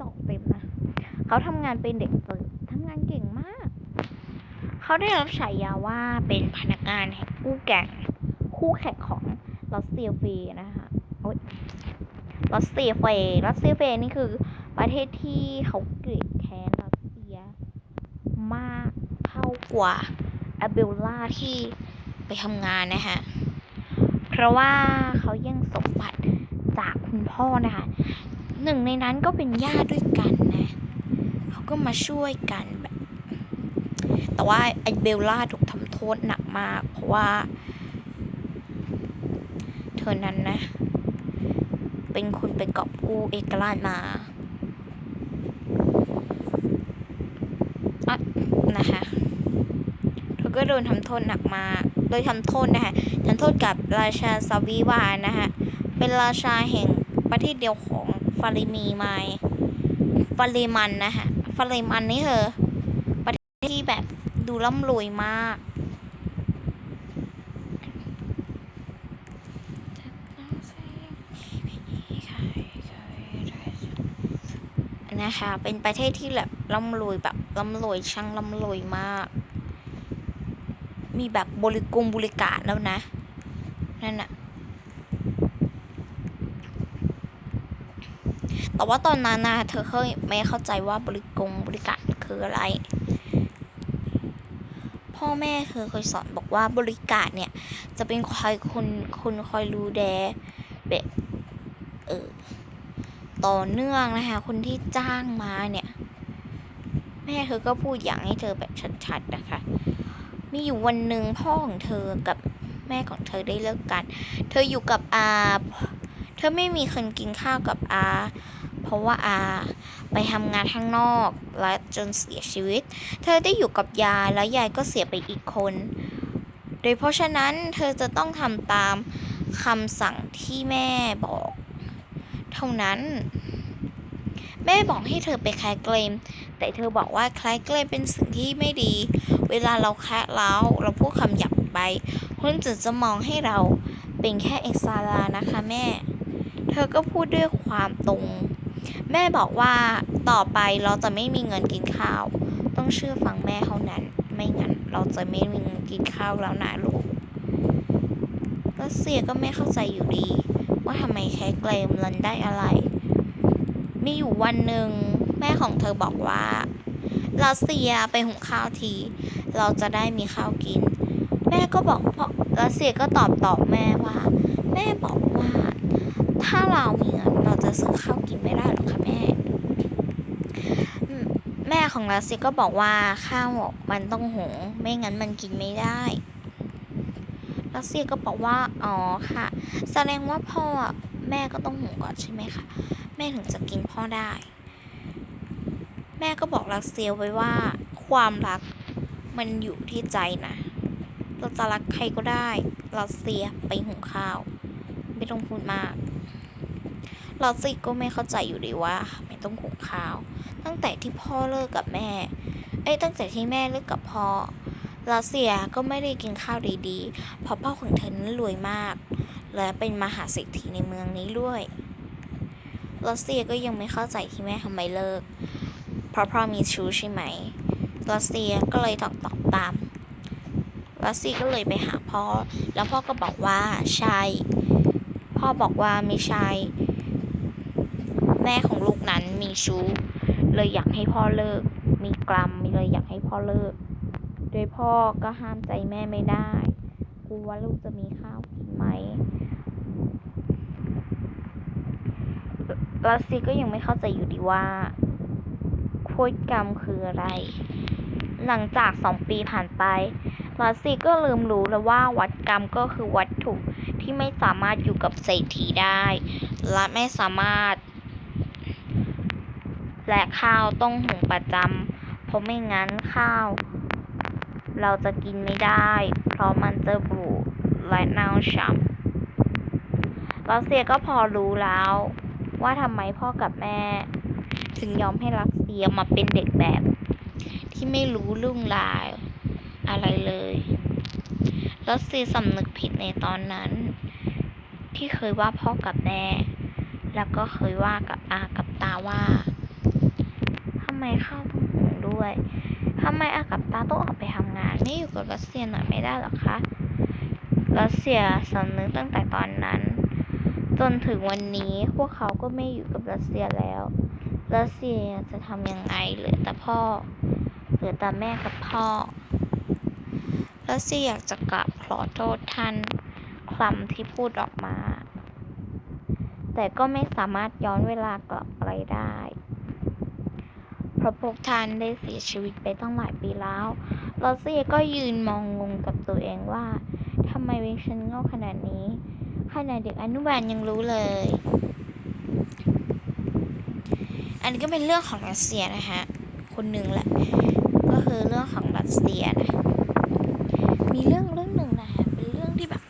สองเต็มนะเขาทำงานเป็นเด็กเสิร์ฟทำงานเก่งมาก เขาได้รับฉายาว่าเป็นพนักงานแห่งคู่แข่งคู่แข่งของรัสเซียเฟยนะคะโอ๊ยรัสเซียเฟยรัสเซียเฟยนี่คือประเทศที่เขาเกลียดแค้นรัสเซียมากเท่ากว่าอาเบลล่าที่ไปทำงานนะคะเพราะว่าเขายังสมบัติจากคุณพ่อนะคะ หนึ่งในนั้นก็เป็นญาติด้วยกันนะ เขาก็มาช่วยกันแบบ แต่ว่าไอเบลล่าถูกทำโทษหนักมาก เพราะว่า เธอนั้นนะ เป็นคนไปกอบกู้เอกราชมาอะนะคะ เธอก็โดนทำโทษหนักมาก โดยทำโทษนะคะทำโทษกับราชาซาวิวานะคะเป็นราชาแห่งประเทศเดียวของ ฟาริมีไมายฟาริมันนะคะฟาริมันนี่เธอประเทศที่แบบดูร่ำรวยมาก นะคะ เป็นประเทศที่แบบร่ำรวยแบบร่ำรวยช่างร่ำรวยมาก มีแบบบริกรบริการแล้วนะ นั่นอะ แต่ว่าตอนนั้นนะเธอเคยไม่เข้าใจว่าบริกรบริการคืออะไร พ่อแม่เธอเคยสอนบอกว่าบริการเนี่ย จะเป็นคอยคนคนคอยรู้แดแบบเออต่อเนื่องนะคะคนที่จ้างมาเนี่ย แม่เธอก็พูดอย่างให้เธอแบบชัดๆนะคะ มีอยู่วันหนึ่งพ่อของเธอกับแม่ของเธอได้เลิกกัน เธออยู่กับอา เธอไม่มีคนกินข้าวกับอา เพราะว่าอาไปทำงานข้างนอกและจนเสียชีวิต เธอได้อยู่กับยายแล้วยายก็เสียไปอีกคน โดยเพราะฉะนั้นเธอจะต้องทำตามคำสั่งที่แม่บอก เท่านั้น แม่บอกให้เธอไปคลายเกลม แต่เธอบอกว่าคลายเกลมเป็นสิ่งที่ไม่ดี เวลาเราแคะแล้วเราพูดคำหยาบไปคนอื่นจะมองให้เราเป็นแค่เอกซาลานะคะแม่ เธอก็พูดด้วยความตรง แม่บอกว่าต่อไปเราจะไม่มีเงินกินข้าว ต้องเชื่อฟังแม่เท่านั้น ไม่งั้นเราจะไม่มีเงินกินข้าวแล้วนะลูกรัสเซียก็ไม่เข้าใจอยู่ดี ว่าทำไมแค่เกลมรันได้อะไร มีอยู่วันหนึ่งแม่ของเธอบอกว่ารัสเซียไปหุงข้าวที เราจะได้มีข้าวกิน แม่ก็บอกพ่อรัสเซียก็ตอบตอบแม่ว่า แม่บอกว่า ถ้าเรามีเงินเราจะซื้อข้าวกินไม่ได้หรอกค่ะแม่ แม่ของรัสเซียก็บอกว่าข้าวมันต้องหุงไม่งั้นมันกินไม่ได้รัสเซียก็บอกว่าอ๋อค่ะ แสดงว่าพ่อแม่ก็ต้องหุงก่อนใช่ไหมคะแม่ถึงจะกินพ่อได้ แม่ก็บอกรัสเซียไว้ว่าความรักมันอยู่ที่ใจนะ เราจะรักใครก็ได้รัสเซียไปหุงข้าว ไม่ต้องพูดมาก รัสเซียก็ไม่เข้าใจอยู่ดีว่าไม่ต้องหุงข้าว ตั้งแต่ที่พ่อเลิกกับแม่ เอ้ยตั้งแต่ที่แม่เลิกกับพ่อรัสเซียก็ไม่ได้กินข้าวดีๆ เพราะพ่อของเธอนั้นรวยมาก และเป็นมหาเศรษฐีในเมืองนี้ด้วยรัสเซียก็ยังไม่เข้าใจที่แม่ทำไมเลิก เพราะพ่อมีชู้ใช่ไหมรัสเซียก็เลยตอบตอบตามรัสเซียก็เลยไปหาพ่อ แล้วพ่อก็บอกว่าใช่ พ่อบอกว่าไม่ใช่ แม่ของลูกนั้นมีชู้ เลยอยากให้พ่อเลิก มีกรรมเลยอยากให้พ่อเลิก โดยพ่อก็ห้ามใจแม่ไม่ได้กลัวว่าลูกจะมีข้าวกินไหมรัสซีก็ยังไม่เข้าใจอยู่ดีว่าโคตรกรรมคืออะไร หลังจากสองปีผ่านไปรัสซีก็ลืมรู้แล้วว่าวัดกรรมก็คือวัตถุที่ไม่สามารถอยู่กับเศรษฐีได้ และไม่สามารถ และข้าวต้องหุงประจำเพราะไม่งั้นข้าว เราจะกินไม่ได้ เพราะมันจะบูดและเน่าช้ำรัสเซียก็พอรู้แล้ว ว่าทำไมพ่อกับแม่ ถึงยอมให้รัสเซียมาเป็นเด็กแบบ ที่ไม่รู้เรื่งราวอะไรเลยรัสเซียสำนึกผิดในตอนนั้น ที่เคยว่าพ่อกับแม่ แล้วก็เคยว่ากับอากับตาว่า ไมเข้าต้องหงด้วยทำไมอากับตาต้องออกไปทำงานไม่อยู่กับรัสเซียหน่อยไม่ได้หรอคะรัสเซียสำนึกตั้งแต่ตอนนั้น จนถึงวันนี้พวกเขาก็ไม่อยู่กับรัสเซียแล้วรัสเซียจะทำยังไงเหลือแต่พ่อเหลือแต่แม่กับพ่อรัสเซียอยากจะกลับขอโทษท่านคำที่พูดออกมา แต่ก็ไม่สามารถย้อนเวลากลับไปได้ เพราะพวกท่านได้เสียชีวิตไปตั้งหลายปีแล้วรัสเซียก็ยืนมองงงกับตัวเองว่าทำไมเวงฉันโง่ขนาดนี้ขนาดเด็กอนุบาลยังรู้เลย อันนี้ก็เป็นเรื่องของรัสเซียนะฮะ คนหนึ่งแหละ ก็คือเรื่องของรัสเซียนะ มีเรื่องเรื่องหนึ่งนะฮะ เป็นเรื่องที่แบบ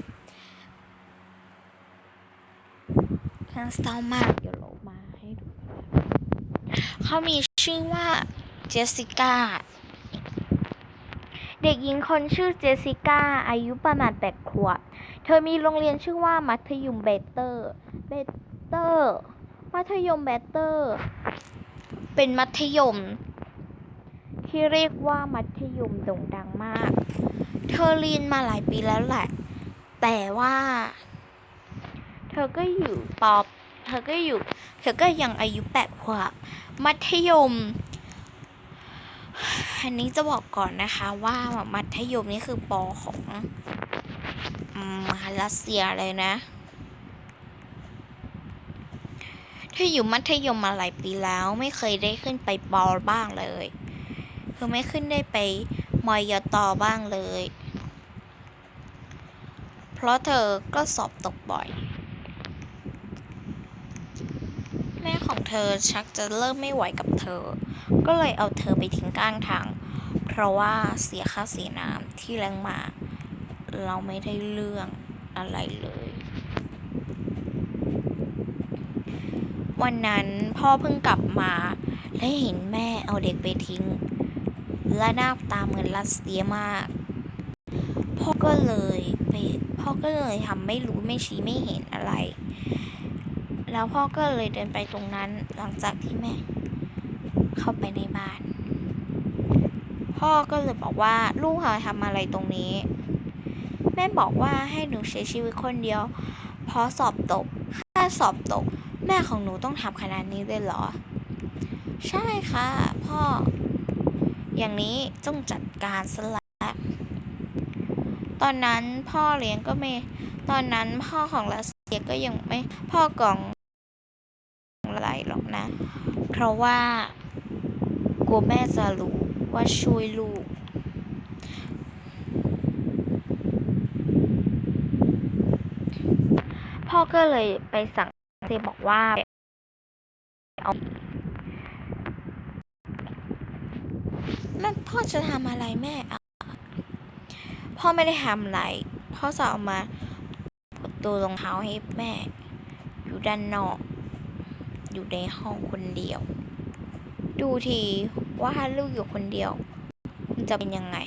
น่าเศร้ามากเดี๋ยวเรามาให้ดู เขามี ชื่อว่าเจสสิก้า เด็กหญิงคนชื่อเจสสิก้า อายุประมาณแปดขวบ เธอมีโรงเรียนชื่อว่ามัธยมเบเตอร์เบเตอร์ มัธยมเบเตอร์ เป็นมัธยม ที่เรียกว่ามัธยมโด่งดังมาก เธอเรียนมาหลายปีแล้วแหละ แต่ว่า เธอก็อยู่ปอบ เธอก็อยู่ เธอก็ยังอายุแปดขวบ มัธยม อันนี้จะบอกก่อนนะคะว่ามัธยมนี่คือปอของมารัสเซียเลยนะเธออยู่มัธยมมาหลายปีแล้วไม่เคยได้ขึ้นไปปอบ้างเลย คือไม่ขึ้นได้ไปมอยตอบ้างเลย เพราะเธอก็สอบตกบ่อย แม่ ของเธอชักจะเริ่มไม่ไหวกับเธอ ก็เลยเอาเธอไปทิ้งก้างทาง เพราะว่าเสียค่าเสียน้ำที่แรงมา เราไม่ได้เรื่องอะไรเลย วันนั้นพ่อเพิ่งกลับมา และเห็นแม่เอาเด็กไปทิ้ง และหน้าตาเหมือนรัสเซียมาก พ่อก็เลยไปพ่อก็เลยทำไม่รู้ไม่ชี้ไม่เห็นอะไร แล้วพ่อก็เลยเดินไปตรงนั้นหลังจากที่แม่ เข้าไปในบ้าน พ่อก็เลยบอกว่าลูกเขาทำอะไรตรงนี้ แม่บอกว่าให้หนูใช้ชีวิตคนเดียว เพราะสอบตกถ้าสอบตก แม่ของหนูต้องทำขนาดนี้เลยเหรอ ใช่ค่ะ พ่อ อย่างนี้ต้องจัดการสละตอนนั้นพ่อเลี้ยงก็ไม่ ตอนนั้นพ่อของรัสเซียก็ยังไม่ พ่อกอง หรอกนะ เพราะว่ากลัวแม่จะรู้ว่าช่วยลูก พ่อก็เลยไปสั่งเซบอกว่าเอาแม่พ่อจะทำอะไรแม่อะพ่อไม่ได้ทำอะไร พ่อจะเอามาตัวรองเท้าให้แม่ อยู่ด้านนอก อยู่ในห้องคนเดียว ดูทีว่าถ้าลูกอยู่คนเดียว มันจะเป็นยังไง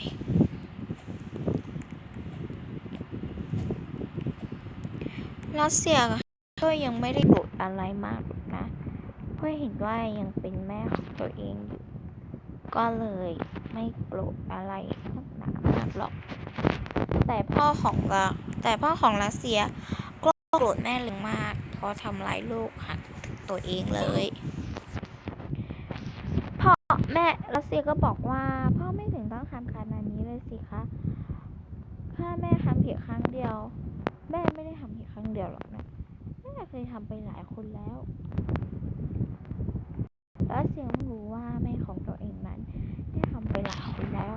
รัสเซียก็ยังไม่ได้โกรธอะไรมากนะ เพราะเห็นว่ายังเป็นแม่ของตัวเองอยู่ ก็เลยไม่โกรธอะไรนักหนามากหรอก แต่พ่อของเราแต่พ่อของรัสเซียก็โกรธแม่แรงมาก เพราะทำร้ายลูกหัก ตัวเองเลยพ่อแม่รัสเซียก็บอกว่า พ่อไม่ถึงต้องทำขนาดนี้เลยสิคะถ้าแม่ทำเพียงครั้งเดียว แม่ไม่ได้ทำเพียงครั้งเดียวหรอกนะแม่เคยทำไปหลายคนแล้วรัสเซียรู้ว่าแม่ของตัวเองนั้นได้ทำไปหลายคนแล้ว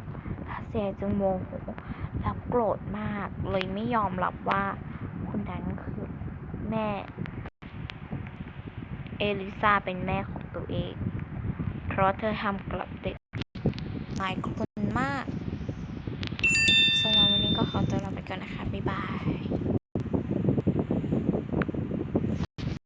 รัสเซียจึงโมโหและโกรธมากเลยไม่ยอมรับว่าคนนั้นคือแม่ เอลิซาเป็นแม่ของตัวเอง เพราะเธอทำกับเด็กหลายคนมากสำหรับวันนี้ก็ขอตัวลาไปก่อนนะคะ บ๊ายบาย